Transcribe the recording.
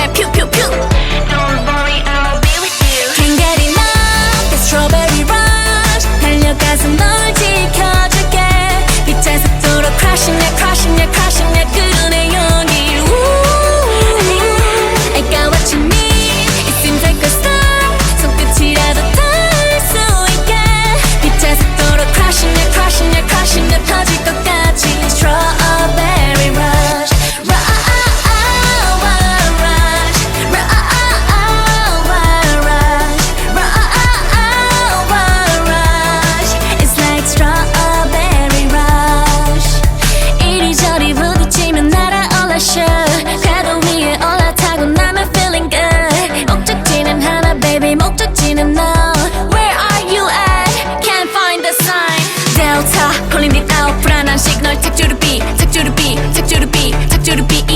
that pew pew pew. 착조르비 착조르비